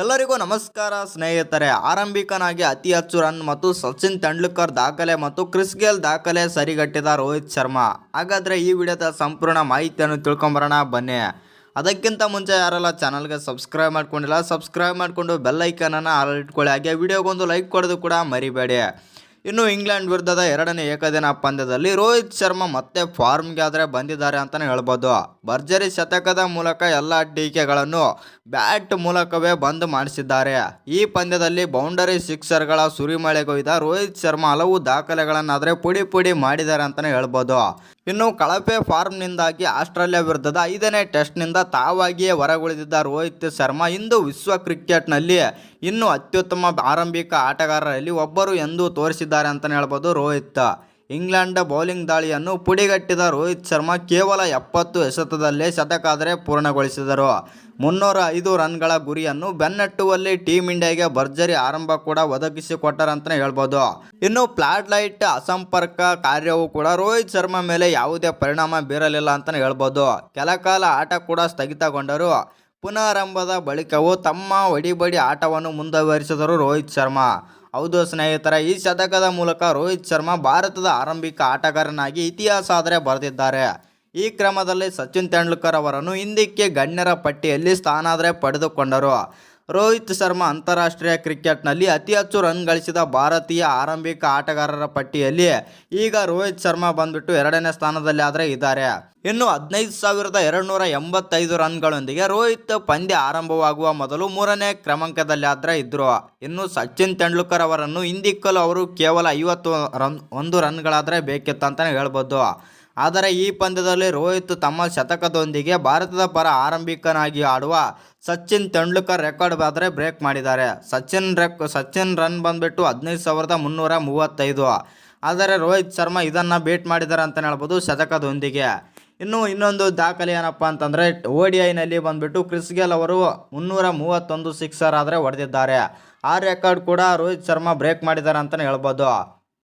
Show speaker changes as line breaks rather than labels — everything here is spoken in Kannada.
ಎಲ್ಲರಿಗೂ ನಮಸ್ಕಾರ ಸ್ನೇಹಿತರೆ. ಆರಂಭಿಕನಾಗಿ ಅತಿ ಹೆಚ್ಚು ರನ್ ಮತ್ತು ಸಚಿನ್ ತೆಂಡೂಲ್ಕರ್ ದಾಖಲೆ ಮತ್ತು ಕ್ರಿಸ್ ಗೇಲ್ ದಾಖಲೆ ಸರಿಗಟ್ಟಿದ ರೋಹಿತ್ ಶರ್ಮಾ. ಹಾಗಾದರೆ ಈ ವಿಡಿಯೋದ ಸಂಪೂರ್ಣ ಮಾಹಿತಿಯನ್ನು ತಿಳ್ಕೊಂಬರೋಣ, ಬನ್ನಿ. ಅದಕ್ಕಿಂತ ಮುಂಚೆ ಯಾರೆಲ್ಲ ಚಾನಲ್ಗೆ ಸಬ್ಸ್ಕ್ರೈಬ್ ಮಾಡ್ಕೊಂಡಿಲ್ಲ, ಸಬ್ಸ್ಕ್ರೈಬ್ ಮಾಡಿಕೊಂಡು ಬೆಲ್ ಐಕನನ್ನು ಆಲ್ ಇಟ್ಕೊಳ್ಳಿ. ಹಾಗೆ ವಿಡಿಯೋಗೊಂದು ಲೈಕ್ ಕೊಡೋದು ಕೂಡ ಮರಿಬೇಡಿ. ಇನ್ನು ಇಂಗ್ಲೆಂಡ್ ವಿರುದ್ಧದ ಎರಡನೇ ಏಕದಿನ ಪಂದ್ಯದಲ್ಲಿ ರೋಹಿತ್ ಶರ್ಮಾ ಮತ್ತೆ ಫಾರ್ಮ್ಗೆ ಆದರೆ ಬಂದಿದ್ದಾರೆ ಅಂತಲೇ ಹೇಳ್ಬೋದು. ಭರ್ಜರಿ ಶತಕದ ಮೂಲಕ ಎಲ್ಲ ಟೀಕೆಗಳನ್ನು ಬ್ಯಾಟ್ ಮೂಲಕವೇ ಬಂದ್ ಮಾಡಿಸಿದ್ದಾರೆ. ಈ ಪಂದ್ಯದಲ್ಲಿ ಬೌಂಡರಿ ಸಿಕ್ಸರ್ಗಳ ಸುರಿಮಳೆಗೊಯ್ದ ರೋಹಿತ್ ಶರ್ಮಾ ಹಲವು ದಾಖಲೆಗಳನ್ನಾದರೆ ಪುಡಿ ಪುಡಿ ಮಾಡಿದ್ದಾರೆ ಅಂತಲೇ ಹೇಳ್ಬೋದು. ಇನ್ನು ಕಳಪೆ ಫಾರ್ಮ್ನಿಂದಾಗಿ ಆಸ್ಟ್ರೇಲಿಯಾ ವಿರುದ್ಧದ ಐದನೇ ಟೆಸ್ಟ್ನಿಂದ ತಾವಾಗಿಯೇ ಹೊರಗುಳಿದಿದ್ದ ರೋಹಿತ್ ಶರ್ಮಾ ಇಂದು ವಿಶ್ವ ಕ್ರಿಕೆಟ್ನಲ್ಲಿ ಇನ್ನೂ ಅತ್ಯುತ್ತಮ ಆರಂಭಿಕ ಆಟಗಾರರಲ್ಲಿ ಒಬ್ಬರು ಎಂದು ತೋರಿಸಿದ್ದಾರೆ ಅಂತಲೇ ಹೇಳ್ಬೋದು ರೋಹಿತ್. ಇಂಗ್ಲೆಂಡ್ ಬೌಲಿಂಗ್ ದಾಳಿಯನ್ನು ಪುಡಿಗಟ್ಟಿದ ರೋಹಿತ್ ಶರ್ಮಾ ಕೇವಲ ಎಪ್ಪತ್ತು ಎಸೆತದಲ್ಲೇ ಶತಕಾದರೆ ಪೂರ್ಣಗೊಳಿಸಿದರು. ಮುನ್ನೂರ ಐದು ರನ್ಗಳ ಗುರಿಯನ್ನು ಬೆನ್ನಟ್ಟುವಲ್ಲಿ ಟೀಮ್ ಇಂಡಿಯಾಗೆ ಭರ್ಜರಿ ಆರಂಭ ಕೂಡ ಒದಗಿಸಿಕೊಟ್ಟರಂತಲೇ ಹೇಳ್ಬೋದು. ಇನ್ನು ಫ್ಲಾಡ್ ಲೈಟ್ ಅಸಂಪರ್ಕ ಕಾರ್ಯವು ಕೂಡ ರೋಹಿತ್ ಶರ್ಮಾ ಮೇಲೆ ಯಾವುದೇ ಪರಿಣಾಮ ಬೀರಲಿಲ್ಲ ಅಂತಲೇ ಹೇಳ್ಬೋದು. ಕೆಲಕಾಲ ಆಟ ಕೂಡ ಸ್ಥಗಿತಗೊಂಡರು. ಪುನಾರಂಭದ ಬಳಿಕವೂ ತಮ್ಮ ಒಡಿಬಡಿ ಆಟವನ್ನು ಮುಂದುವರಿಸಿದರು ರೋಹಿತ್ ಶರ್ಮಾ. ಹೌದು ಸ್ನೇಹಿತರ, ಈ ಶತಕದ ಮೂಲಕ ರೋಹಿತ್ ಶರ್ಮಾ ಭಾರತದ ಆರಂಭಿಕ ಆಟಗಾರನಾಗಿ ಇತಿಹಾಸ ಆದರೆ ಬರೆದಿದ್ದಾರೆ. ಈ ಕ್ರಮದಲ್ಲಿ ಸಚಿನ್ ತೆಂಡೂಲ್ಕರ್ ಅವರನ್ನು ಹಿಂದಕ್ಕೆ ಗಣ್ಯರ ಪಟ್ಟಿಯಲ್ಲಿ ಸ್ಥಾನ ಆದರೆ ಪಡೆದುಕೊಂಡರು. ರೋಹಿತ್ ಶರ್ಮಾ ಅಂತಾರಾಷ್ಟ್ರೀಯ ಕ್ರಿಕೆಟ್ನಲ್ಲಿ ಅತಿ ಹೆಚ್ಚು ರನ್ ಗಳಿಸಿದ ಭಾರತೀಯ ಆರಂಭಿಕ ಆಟಗಾರರ ಪಟ್ಟಿಯಲ್ಲಿ ಈಗ ರೋಹಿತ್ ಶರ್ಮಾ ಬಂದ್ಬಿಟ್ಟು ಎರಡನೇ ಸ್ಥಾನದಲ್ಲಿ ಆದರೆ ಇದ್ದಾರೆ. ಇನ್ನು ಹದಿನೈದು ಸಾವಿರದ ಎರಡುನೂರ ಎಂಬತ್ತೈದು ರನ್ಗಳೊಂದಿಗೆ ರೋಹಿತ್ ಪಂದ್ಯ ಆರಂಭವಾಗುವ ಮೊದಲು ಮೂರನೇ ಕ್ರಮಾಂಕದಲ್ಲಿ ಆದರೆ ಇದ್ದರು ಇನ್ನು ಸಚಿನ್ ತೆಂಡೂಲ್ಕರ್ ಅವರನ್ನು ಹಿಂದಿಕ್ಕಲು ಅವರು ಕೇವಲ ಐವತ್ತು ರನ್, ಒಂದು ರನ್ಗಳಾದರೆ ಬೇಕಿತ್ತು ಅಂತಲೇ ಹೇಳ್ಬೋದು. ಆದರೆ ಈ ಪಂದ್ಯದಲ್ಲಿ ರೋಹಿತ್ ತಮ್ಮ ಶತಕದೊಂದಿಗೆ ಭಾರತದ ಪರ ಆರಂಭಿಕನಾಗಿ ಆಡುವ ಸಚಿನ್ ತೆಂಡೂಲ್ಕರ್ ರೆಕಾರ್ಡ್ ಆದರೆ ಬ್ರೇಕ್ ಮಾಡಿದ್ದಾರೆ. ಸಚಿನ್ ರೆಕ್ ಸಚಿನ್ ರನ್ ಬಂದ್ಬಿಟ್ಟು ಹದಿನೈದು ಸಾವಿರದ ಮುನ್ನೂರ ಮೂವತ್ತೈದು. ಆದರೆ ರೋಹಿತ್ ಶರ್ಮಾ ಇದನ್ನು ಬೇಟ್ ಮಾಡಿದ್ದಾರೆ ಅಂತಲೇ ಹೇಳ್ಬೋದು ಶತಕದೊಂದಿಗೆ. ಇನ್ನು ಇನ್ನೊಂದು ದಾಖಲೆ ಏನಪ್ಪ ಅಂತಂದರೆ ಒ ಡಿ ಐನಲ್ಲಿ ಬಂದ್ಬಿಟ್ಟು ಕ್ರಿಸ್ ಗೇಲ್ ಅವರು ಮುನ್ನೂರ ಮೂವತ್ತೊಂದು ಸಿಕ್ಸರ್ ಆದರೆ ಹೊಡೆದಿದ್ದಾರೆ. ಆ ರೆಕಾರ್ಡ್ ಕೂಡ ರೋಹಿತ್ ಶರ್ಮಾ ಬ್ರೇಕ್ ಮಾಡಿದ್ದಾರೆ ಅಂತಲೇ ಹೇಳ್ಬೋದು.